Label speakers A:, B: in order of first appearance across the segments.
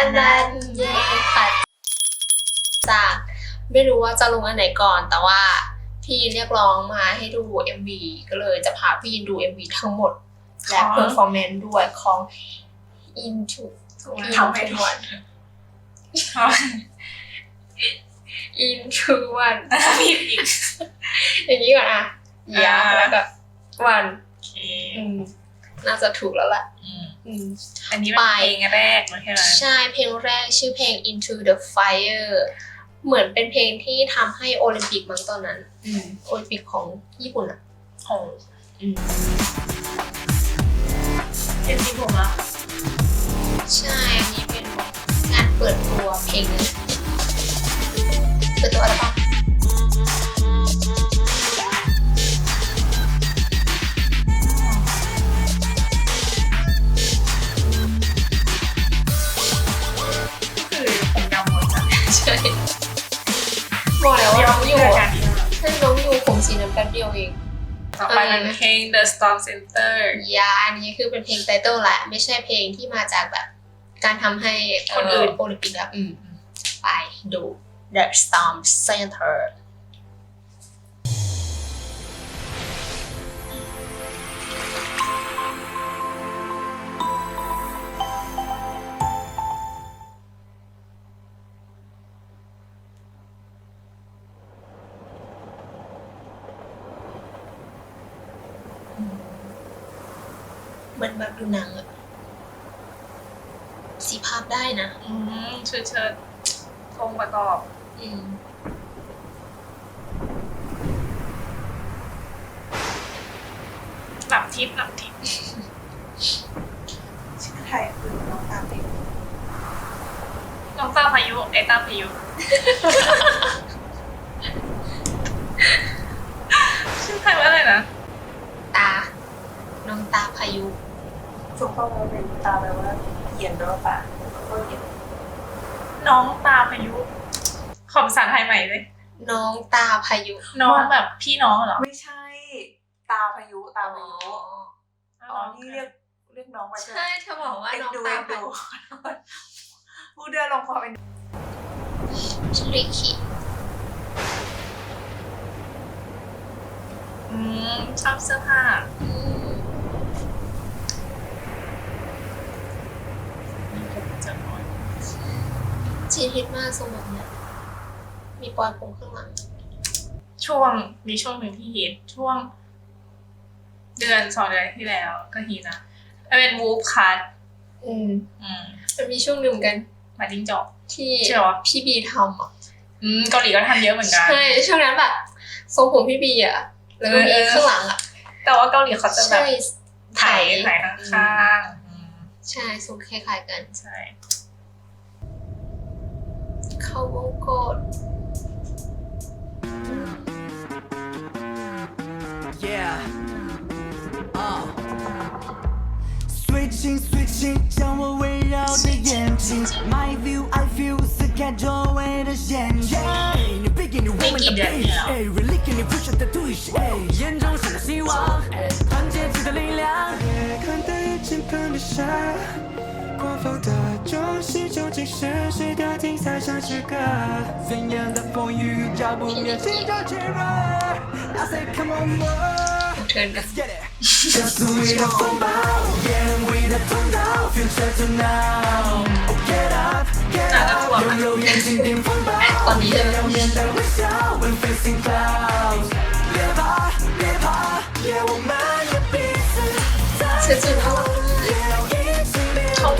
A: อันนั้นเย้ค่ะจากไม่รู้ว่าจะลงอันไหนก่อนแต่ว่าพี่เรียกร้องมาให้ดู MV ก็เลยจะพาพี่ยินดู MV ทั้งหมมดและ performance ด้วยของ Into
B: ทำให้ทุกคน
A: Into One
B: ผิดอีก
A: อย่างนี้ก่อนอะยา
B: อ่า
A: แล้วก็ One
B: โอเค
A: อืมน่าจะถูกแล้วแหละ
B: อืม
A: อืม
B: อันนี้เป็นเพลงแรกนะใช่ไหม
A: ใช่เพลงแรกชื่อเพลง Into the Fire เหมือนเป็นเพลงที่ทำให้โอลิมปิกมั้งตอนนั้นอืมโอลิมปิกของญี่ปุ่นอะ
B: โอ้
A: อืม
B: เป็นที่ผมอะ
A: ใช่อันนี้เป็นงานเปิดตัวเพลงนี้เปิดตัวอะไรบ้า
B: The Storm Center
A: ยาอันนี้คือเป็นเพลงไตเติลแหละ ไม่ใช่เพลงที่มาจากแบบ การทำให้เค
B: นอื่น
A: โอลิมปิกอะอืมไปดู The Storm Center อื
B: มเชิดเชิดทรงประกอบ
A: อืม
B: หลับทิพย์หลับทิพย์
C: ชื่อไทยคือน้องตามเด็ก
B: น้องต้าพายุไอ้ต้าพายุ ชื่อไทยว่าอะไรนะ
A: ตา น้องตาพายุ
C: ทุกคนเราเป็นตาแปลว่าเขียนรอบปากก็เขียน
B: น้องตาพายุ ขอภาษาไทยใหม่เลย
A: น้องตาพายุ
B: น้องแบบพี่น้องเหรอ
C: ไม่ใช่ ตาพายุตาพายุอ๋อนี่เรียกเรียกน้องไปใช่ไหม
A: ใช่เธอบอกว่า
C: เอ็น
A: น้อง
C: ดู
A: ตา
C: เอ็น
A: พา
C: ดู
A: ยุ
C: พูดเดือนลงความเป็น
A: ชริคิ
B: อืมชอบเสื้อผ้า
A: อืม
B: จะ น้อย
A: จีฮิตมากทรงแบบเนี้ยมีปลอยผมข้างหลัง
B: ช่วงมีช่วงหนึ่งที่ฮิตช่วง เดือนสองเดือนที่แล้วก็ฮิตนะเป็นวูฟคัท
A: อืม
B: อืม
A: มันมีช่วงหนึ่งกัน
B: มาดิ้งจอก
A: ที่
B: ใช่หรอ
A: พี่บีทำอะ
B: อืมเกาหลีก็ทำเยอะเหมือนกัน
A: ใช่ช่วงนั้นแบบทรงผมพี่บีอะแล้วก็มีข้างหลังอะ
B: แต่ว่าเกาหลีเขาจะแบบ
A: ถ่า
B: ยถ่ายข้างๆ
A: ใช่ทรงคล้ายๆกัน
B: ใช่
A: เข้าวงกด
D: Yeah. Uh. Switching, switching，将我围绕的眼睛。My view, I feel，撕开周围的陷阱。你背给你我们的背，哎，really 给你 push 的 push，哎，眼中闪着希望，团结起的力量。
E: 夜空的一阵喷的沙，狂 天蝎座。真的。
A: 天
D: 蝎座。哪个破了？我
A: 鼻子。
D: 接近他了。面
B: เขา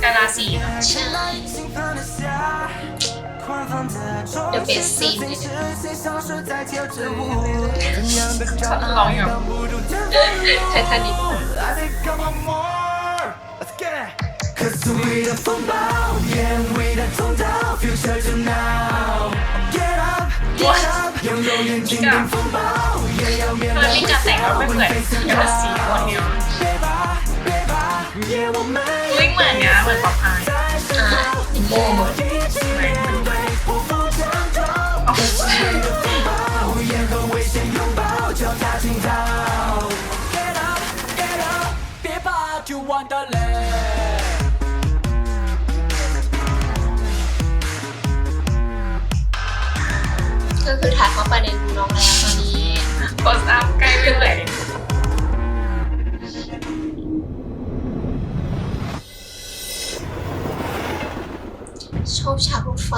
E: 干垃圾！千
A: 万别
E: 死！穿的
B: 老
D: 远，太太你。
B: 我呀！我
D: 敢
B: 戴，我没敢，我死了。 ลิงเหมือนเนี้ยเหมือนป๊อปอาย
A: อะอิ
D: นโบ
A: ก็คือถ่ายเข้าไปในรูน้องแล้วตอนนี้
B: กดซับ
A: ชอบฉากรถไฟ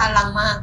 A: อลังมาก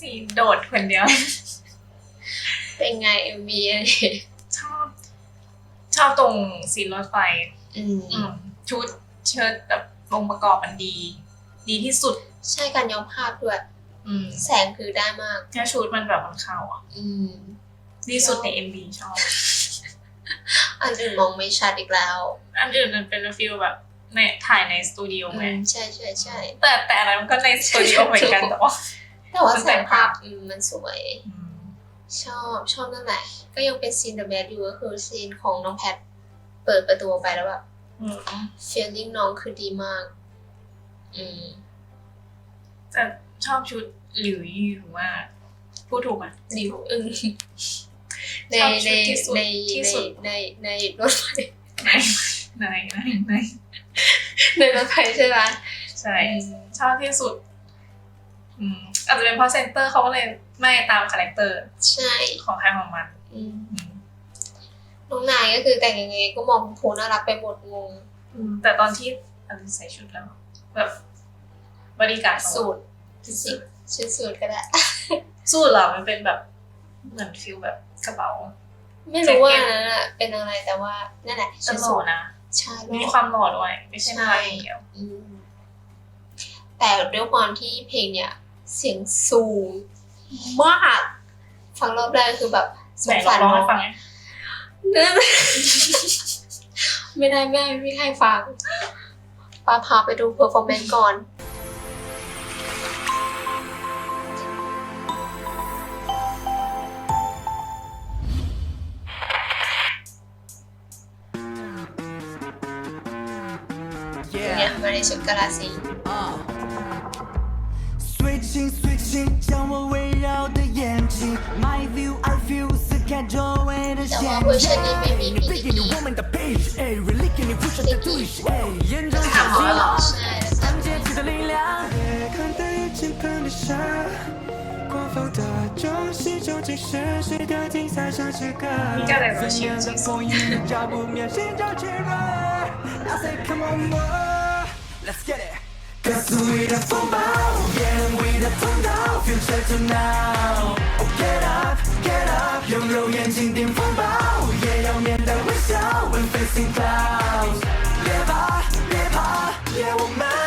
A: สี
B: โดดคนเดียว
A: เป็นไงเอ็มวีอันนี้
B: ชอบ ชอบตรงสีรถไฟ
A: อืม
B: อืมชุดเชิ้ตแบบองค์ประกอบมันดี ดีที่สุด
A: ใช่การย้อมภาพด้วย
B: อืม
A: แสงคือได้มาก
B: แค่ชุดมันแบบมันเข้าอะ
A: อืม
B: ดีสุดใน MV ชอบ
A: อันอื่นมองไม่ชัดอีกแล้ว
B: อันอื่นมันเป็นฟิลแบบในถ่ายในสตูดิโอ
A: อื
B: ไง
A: มใช่ใช่ใช่
B: แต่แต่อะไรมันก็ในสตูดิโอเหมือนกันแต่ว่า
A: แต่ว่า
B: มัน
A: แส
B: แต่
A: ง
B: ง
A: ภา
B: ภา
A: พ
B: พ
A: อืมมันสวย
B: อืม
A: ชอบชอบนั่นแหละก็ยังเป็นซีนเดอะแบดอยู่ก็คือซีนของน้องแพท เปิดประตูออกไปแล้วแบบ
B: อืม
A: feeling น้องคือดีมาก อืม
B: แต่ชอบชุดหลิวยี่หรือว่าพูดถูกไหม
A: นิวอึ้งใน
B: ชอบ
A: ใน
B: ชุดที่สุด
A: ใน
B: ที่
A: ใน
B: สุด
A: ในในรถไฟ
B: ไหนไหนไหนไหน
A: ในรถไฟใช่ไหม
B: ใช่ชอบที่สุด อืม อาจจะเป็นเพราะเซนเตอร์เขาก็เลยไม่ตามคาแรคเตอร์
A: ใช่
B: ของใครของมัน
A: อืม
B: อืม
A: น้องนายก็คือแต่งยังไงก็มองคุณครูน่ารักไปหมดงง
B: อืมแต่ตอนที่อันใส่ชุดแล้ว แบบบริการ
A: สูตร
B: ที่
A: สิ
B: สุด
A: ชุดสูตรก็ได้
B: สูตรเหรอมันเป็นแบบเหมือนฟิลแบบกระเป๋า
A: ไม่รู้ว่าอันนั้นอะเป็นอะไรแต่ว่านั่นแหละ
B: ต
A: ชุด
B: ล
A: สู
B: อ
A: ต
B: ด
A: ร
B: นะ
A: ใช่
B: มี
A: แล้ว
B: ความหล่อด้วยไม่ใช่น่ารักอย่างเดียว
A: อืมแต่ด้วยความที่เพลงเนี่ย เสียงสูงมากฟังรอบแรกคือแบบส
B: ไหน
A: ง
B: ลอ
A: สางร
B: ร้อง
A: น้อ
B: ให้
A: ง
B: ฟังไง
A: นั่นไม่ได้แม่ไม่มีใครฟังป้าพาไปดูเพอร์ฟอร์แมนซ์ก่อนเนี่ยมาในชุดกาลาสี
D: 太
A: 好了，
E: 老师。
B: 你
D: 叫来我先。拥有眼睛顶风暴，也要面带微笑，when facing clouds。别怕，别怕，也我们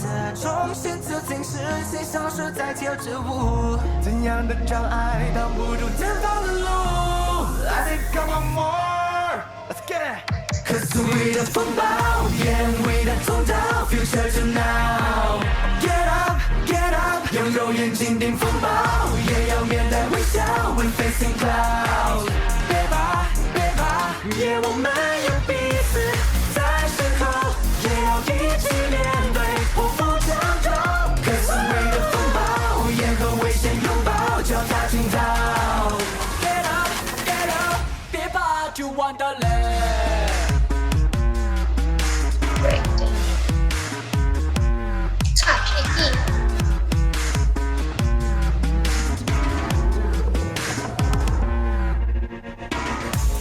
D: 狂放的中心究竟是谁消失在跳支舞？怎样的障碍挡不住前方的路？I think come on more, let's get it. Cause we 的风暴，眼 we 的通道，future to now。Get up, get up，用肉眼紧盯风暴，也要面带微笑，when facing clouds。别怕，别怕，也我们有
A: Wonderland.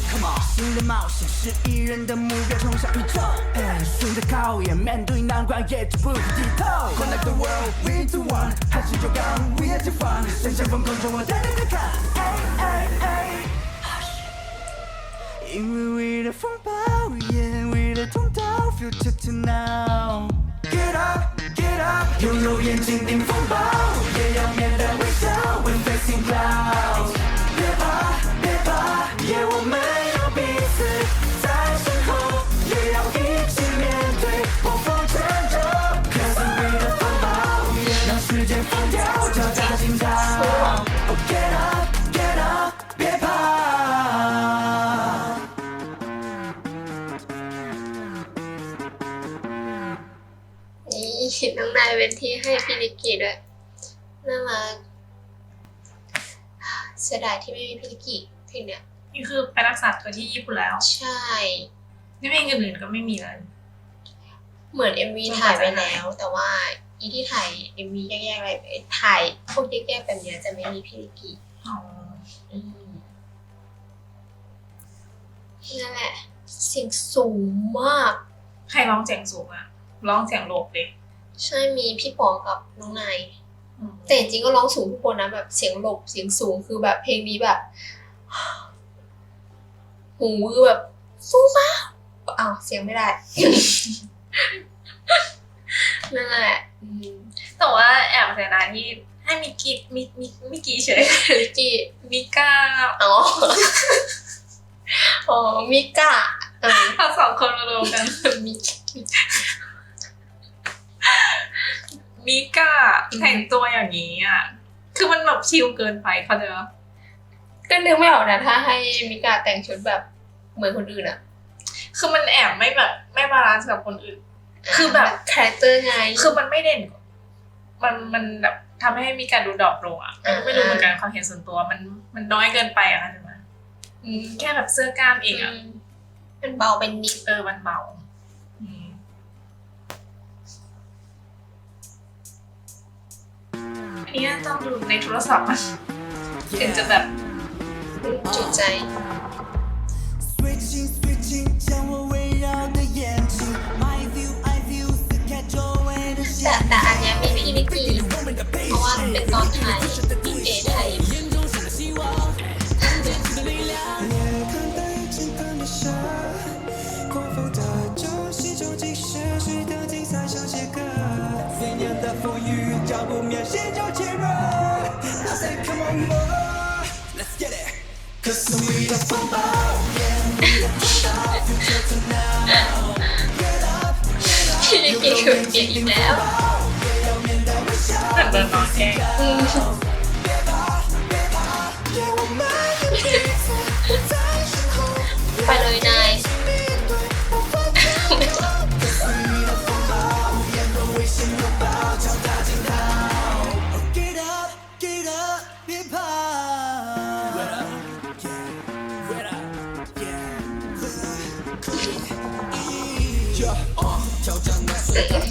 D: Come on，新的冒险是一人的目标，冲向宇宙。哎，新的考验，面对难关也绝不会低头。Connect the。因为 we 的风暴，眼 we 的通道，future to now。Get up, get up，用肉眼紧盯风暴， า
A: ยเป็นที่ให้พี่นิกกี้ด้วย น่ารักเสียดายที่ไม่มีพี่นิกกี้เพลงเนี้ย
B: นี่คือไปรักษาตัวที่ญี่ปุ่นแล้ว
A: ใช่
B: นี่เพลงอื่นๆก็ไม่มีเลย
A: เหมือน MV ถ่ายไปแล้ว แต่ว่าอีที่ถ่าย MV แยกๆอะไรไปถ่ายพวกแยกๆแบบเนี้ยจะไม่มีพี่นิกกี้
B: อ๋อ
A: อืมนั่นแหละเสียงสูงมาก
B: ใครร้องเสียงสูงอะร้องเสียงโหลบเลย
A: ใช่มีพี่ปอกับน้องนายแต่จริงๆก็ร้องสูงทุกคนนะแบบเสียงหลบเสียงสูงคือแบบเพลงนี้แบบหูคือแบบสู้มากอ้าวเสียงไม่ได้นั่นแหละอืม
B: แต่ว่าแอบเสียดายที่ให้มิกกี้มิมิมิกกี้เฉย
A: มิกกี้
B: มิก้า
A: อ๋ออ๋อมิก้าเออ
B: ทั้งสองคนมารวมกัน
A: มิก
B: มิก้าแต่งตัวอย่างนี้อะคือมันแบบชิลเกินไปเขาใจปะ
A: ก็นึกไม่ออกนะถ้าให้มิก้าแต่งชุดแบบเหมือนคนอื่นอะ
B: คือมันแอบไม่แบบไม่บาลานซ์กับคนอื่น คือแบบ
A: คาแรคเตอร์ไง
B: คือมันไม่เด่น มันมันแบบทำให้มีการดูดรอปลงอะ
A: อ่า
B: ไม่รู้เหมือนกันความเห็นส่วนตัว มันมันน้อยเกินไปอะเข้าใจไหมอืมแค่แบบเสื้อกล้ามเองอะ
A: มมันเบาเป็นนิด
B: เออมันเบา อันนี้ต้องดูในโทรศัพท์มันถึงจะแบบ
A: จุใจ
D: Switching, switching，将我围绕的眼睛，My view, I view，撕开周围的线
A: แต่แต่อันเนี้ยมีพี่นิกกี้เพราะว่าเป็นตอนไทยเอไทย
E: 眼看待惊喷
A: ชิลิกิเขียนอี
B: เดิล
A: ไปเลยนาย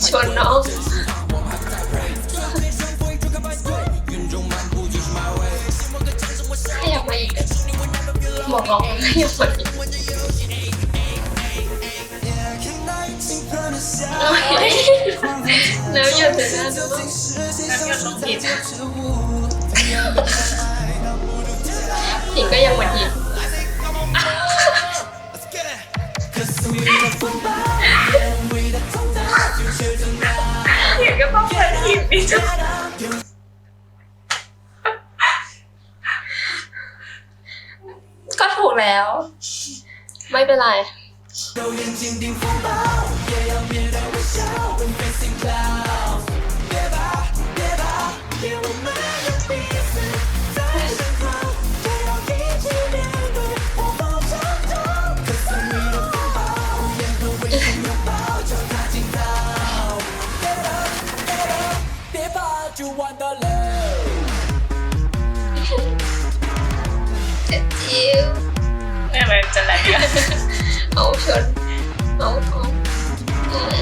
A: ชนน้อง
D: ยมาอีก
A: บอกน้องขยับม่อีกแล้วหยุดเลยนะดูแล้
B: วหยุดลงหิด
A: ผิดก็ยังเหมือน
B: ผิด
A: ก็ถูกแล้ว ไม่เป็นไร
B: เอา
A: ชนเอาเอาอืม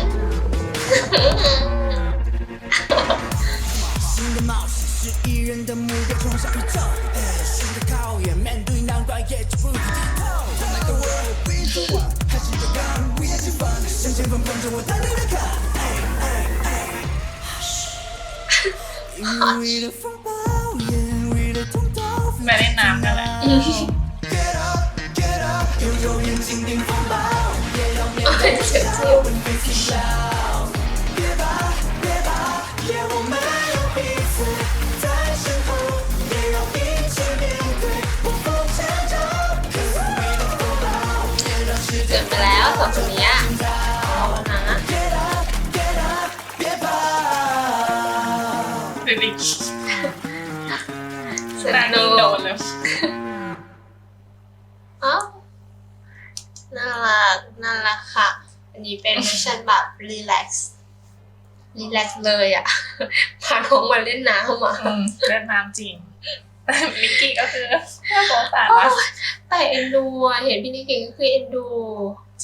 D: 新的冒险是艺人的目标，冲向宇宙。哎新的考验，面对难关也绝不低头。Don't let the world be the one，还是得干，We are 前方，向前方捧着我淡定的看。哎哎哎，因为的风暴，眼为的通道。
B: มาเล่น
A: เจ็จไปแล้วสองคนนี้เบ
B: บี้
A: ส
B: นุกโดนเลย
A: รักน่ารักค่ะ อันนี้เป็นมิชชั่นแบบรีแลกซ์รีแลกซ์เลยอะ พาน้องมาเล่นน้ำมา
B: อืมเล่นน้ำจริงมิกกี้ก็คือน่าสงสารมาก
A: แต่เอ็นดูอะเห็นพี่นิกเก่งก็คือเอ็นดู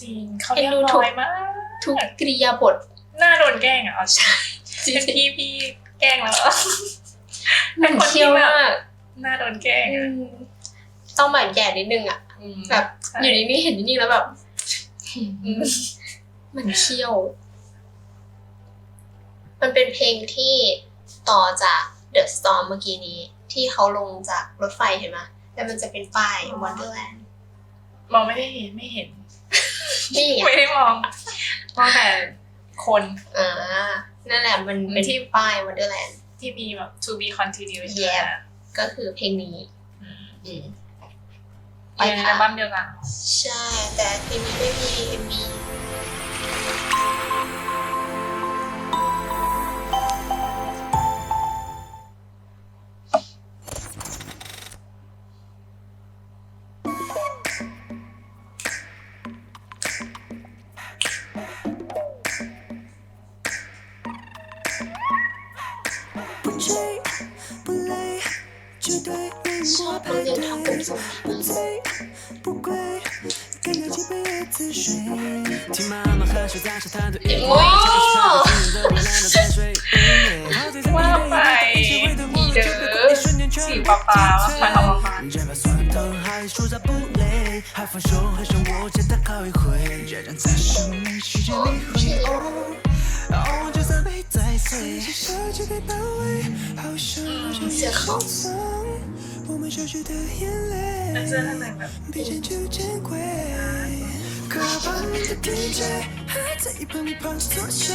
B: จริงเขาเรียบร้อยมาก
A: ทุกกิริยาบท
B: หน้าโดนแกล้งอะเอาใช่
A: จริง
B: เป็นพี่พี่แกล้งแล้ว
A: มันเชี่ยวมาก
B: หน้าโดนแกล้ง
A: อื
B: อะ
A: มต้องแบบแย่นิดนึงอะ
B: อืม
A: แบบ
B: ใช่
A: อยู่นิ่งๆเห็นนิ่งๆแล้วแบบอื มมันเชี่ยว มันเป็นเพลงที่ต่อจาก The Storm เมื่อกี้นี้ ที่เขาลงจากรถไฟเห็นไหมแล้วมันจะเป็นป้าย Wonderland
B: มองไม่ได้เห็นไม่เห็น
A: นี่ไง
B: ไม่ได้มองมองแต่คน
A: อ่านั่นแหละมันเป็นที่ป้าย Wonderland
B: ที่มีแบบ to be continued ใช่ไหม
A: Yep ก็คือเพลงนี้
B: อืม
A: อืม
B: ไป ในอัลบั้มเดียวกัน
A: ใช่ แต่เพลงนี้ไม่มี MV
D: 不不
A: 停催
D: 我好还在一旁
B: 坐下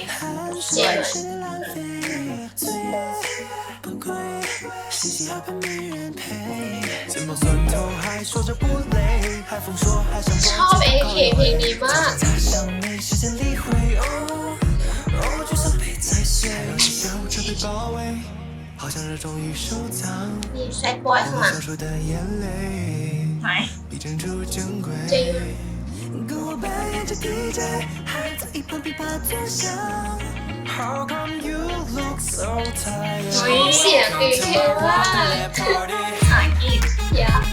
B: ชอบ
A: เอเค
B: เพ
A: ลงนี้มากมีแซกบอยข้างหลัง
B: ไหน
A: จริง
B: เสี
A: ยงดีเท่มาก
B: หากิ
A: นยา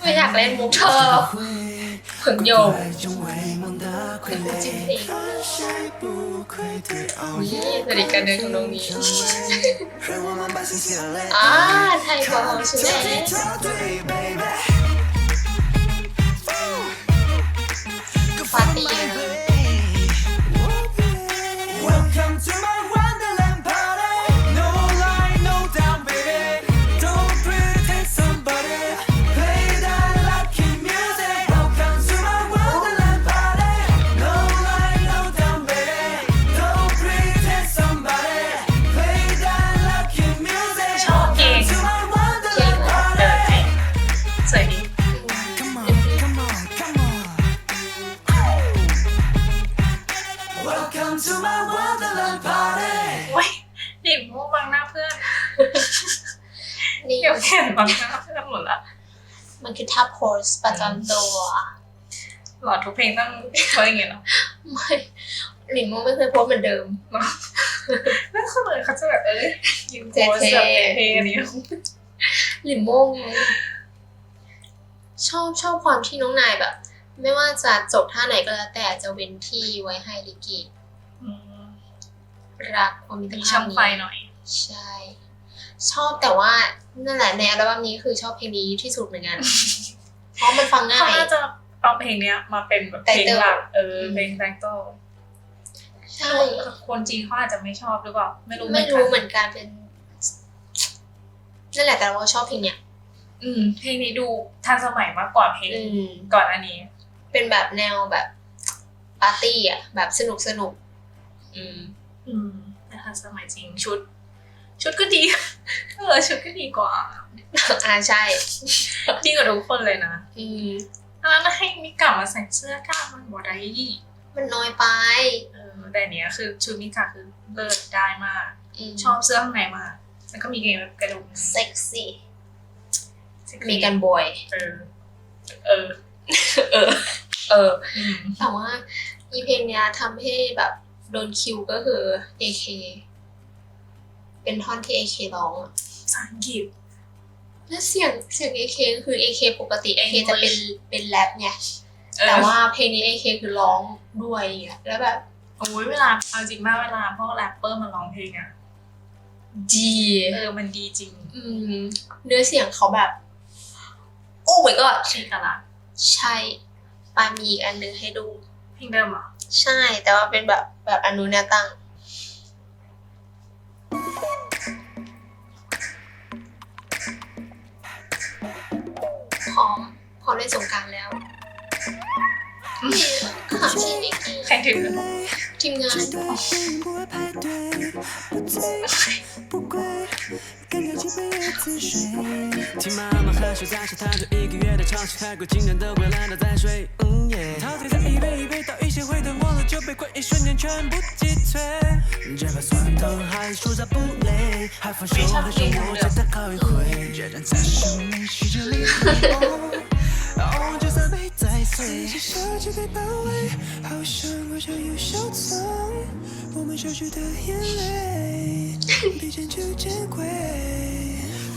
A: ไม่อยากเล่นมุกเธอขึงโยงขึง
D: จิ้มพริ
A: นี่สวัดีกันเลยของน้องนี้อ๋อไทยพอ
B: ของฉันเองปาร์ตี้ แขนบังหน้าเพื่อนหมดละ
A: มันคือท่าโพสประจำตัว
B: หลอดทุกเพลงต้องเขาอย่างเงี้ยเนาะ
A: ไม่หลินโมไม่เคยโพสเหมือนเดิม
B: แล้วคนอื่นเขาจะแบบเอ้ยยืนโพสแบบเท่ๆอันนี้
A: หลินโมงชอบชอบความที่น้องนายแบบ ไม่ว่าจะจบท่าไหนก็แล้วแต่จะเว้นที่ไว้ให้ลิกิ
B: อืม
A: รักความมิตร
B: มี
A: ภาพ
B: ช่องไฟ
A: นี้
B: หน่อย
A: ใช่ ชอบแต่ว่านั่นแหละในอัลบั้มนี้คือชอบเพลงนี้ที่สุดเหมือนกัน เพราะมันฟังง่า
B: เขา
A: ย
B: น่าจะเอาเพลงเนี้ยมาเป็นแบบเพลงหลักเออเพลงแบงโต
A: ใช่
B: คนจีนเขาอาจจะไม่ชอบหรือเปล่าไม่รู้
A: ไม่รู้
B: เห
A: เห
B: มื
A: มื
B: อน
A: อนกันเป็นนั่นแหละแต่ว่าชอบเพลงเนี้ย
B: อืม เพลงนี้ดูทันสมัยมากกว่าเพลง
A: อืม
B: ก่อนอันนี้
A: เป็นแบบแนวแบบปาร์ตี้อะ แบบสนุกสนุก อืม
B: อืมแต่ทันสมัยจริงชุด ชุดก็ดี เออชุดก็ดีกว่า
A: อ่าใช่
B: ดีกว่าทุกคนเลยนะ
A: อืม
B: อันนั้นให้มิกามาใส่เสื้อกล้ามมันบอได้
A: มันน้อยไป
B: เออ แต่อันเนี้ยคือชุดมิกาคือเลิศได้มาก
A: ม
B: ชอบเสื้อข้างในมาก แล้วก็มีเกงแบบกระดุม
A: เซ็กซี่
B: เซ็ซี่
A: มีกันบอย
B: เออ เออ
A: เออ เออ
B: อืม
A: แต่ว่าอีเพลงเนี้ยทำให้แบบโดนคิวก็คือ AK เป็นท่อนที่ AK ร้องอะ
B: ภาษาอังกฤษ
A: แล้วเสียงเสียง AK คือ AK ปกติ AK
B: English
A: จะเป็นเป็นแรปไง
B: เออ
A: แต่ว่าเพลงนี้ AK คือร้องด้วยอย่างเงี้ยแล้วแบบ
B: โอ้ยเวลาเอาจริงมากเวลาพวกแรปเปอร์มาร้องเพลงอะ
A: ดี
B: เออมันดีจริง
A: อืมเนื้อเสียงเขาแบบ โอ้ my god
B: เอกลักษณ์
A: ใช่ปามีอีกอันหนึงให้ดู
B: เพลงเดิมเหรอ
A: ใช่แต่ว่าเป็นแบบแบบอนุแนวตั้ง พร้อมพร้อมเล่นสงกรารแล้วค่ะทีมเอก
B: ใครถือ
A: ทีมงาน
D: 对，不会排队，不醉不归，干掉几杯椰子水。听妈妈喝水在沙滩着一个月的潮汐，太过惊人的会懒得再睡。 灯，忘了酒杯，快一瞬间全部击退。这把酸痛还说着不累，还放手还说我真的靠一回，决战在生命世界里。我们消失的眼泪，比珍珠珍贵。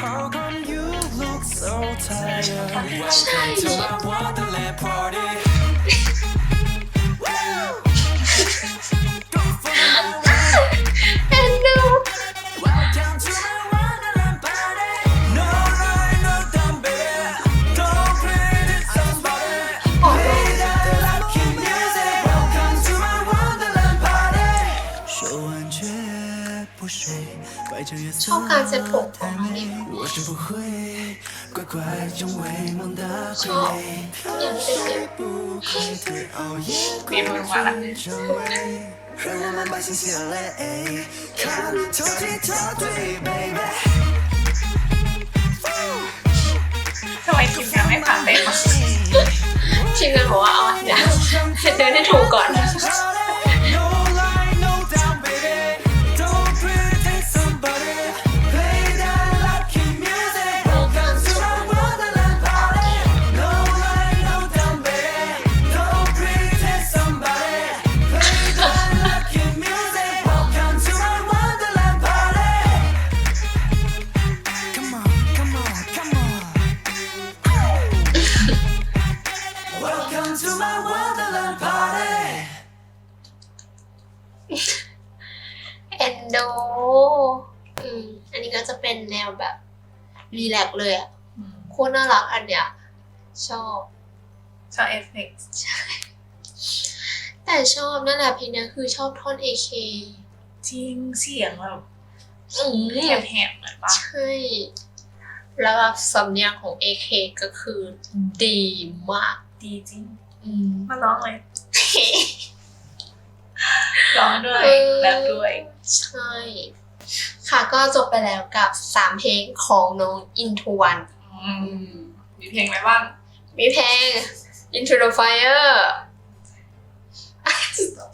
D: How come you look so tired? Welcome to my Wonderland party. Don't
A: ชอบการเซ็ตผมของน้อง
D: ดิว
A: ชอบอย่างเซ็
D: ต
B: เซ็ตมีมือมา
D: แล้ว
B: ทำไมทีมงานไม่ผ่า
A: ง่าย รีแลกซ์เลยอะโคตรน่ารักอันเนี้ยชอบ
B: ชอบเอฟเฟกต์
A: แต่ชอบนั่นแหละเพลงเนี้ยคือชอบท่อน AK
B: จริงเสียงแบบ
A: อืม
B: แหบๆเหมือนปะ
A: ใช่แล้วแบบสำเนียงของ AK ก็คือดีมาก
B: ดีจริง
A: อืม
B: มาร้องเลยร้องด้วย
A: เออ
B: แบบด้วย
A: ใช่ ค่ะก็จบไปแล้วกับ 3 เพลงของน้อง Into One
B: อืมมีเพลงอะไรบ้าง
A: มีเพลง Into the Fire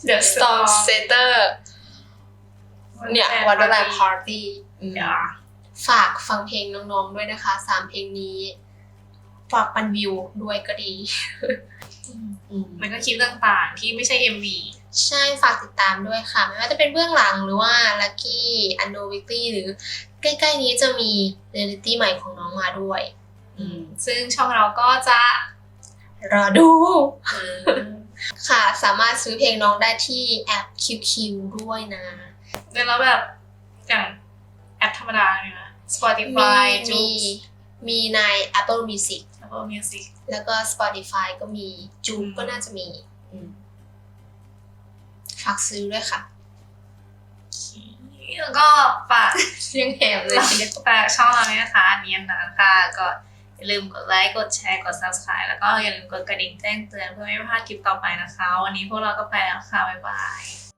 A: The Storm Setter เนี่ย Wonderland Party อืม
B: เดี๋ยว
A: ฝากฟังเพลงน้องๆด้วยนะคะ 3 เพลงนี้ ฝากปันวิวด้วยก็ดีอื ม
B: มันก็คลิปต่างๆ ที่ไม่ใช่ MV
A: ใช่ฝากติดตามด้วยค่ะ ไม่ว่าจะเป็นเบื้องหลังหรือว่า Lucky u n d o w e e k l y หรือใกล้ๆนี้จะมีเร a l ลิตี้ใหม่ของน้องมาด้วยอืม
B: ซึ่งช่องเราก็จะ
A: รอดู ค่ะสามารถซื้อเพลงน้องได้ที่แอป QQ ด้วยนะ
B: เดี๋ยวเราแบบอย่างแอปธรรมดาเนี่ยนะ
A: มี
B: Spotify
A: มี
B: Joox
A: มีใน Apple Music
B: Apple Music
A: แล้วก็ Spotify ก็มีจูบ
B: อืม
A: ก็น่าจะมีอืมฝากซื้อด้วยค่ะ
B: แล้วก็ฝาก
A: ยังแหบเลยทีเดียว
B: ฝากช่องเราด้วยนะคะเนียนนะค่ะก็อย่าลืมกดไลค์กดแชร์กด subscribe แล้วก็อย่าลืมกดกระดิ่งแจ้งเตือนเพื่อไม่พลาดคลิปต่อไปนะคะ วันนี้พวกเราก็ไปแล้วค่ะ บ๊ายบาย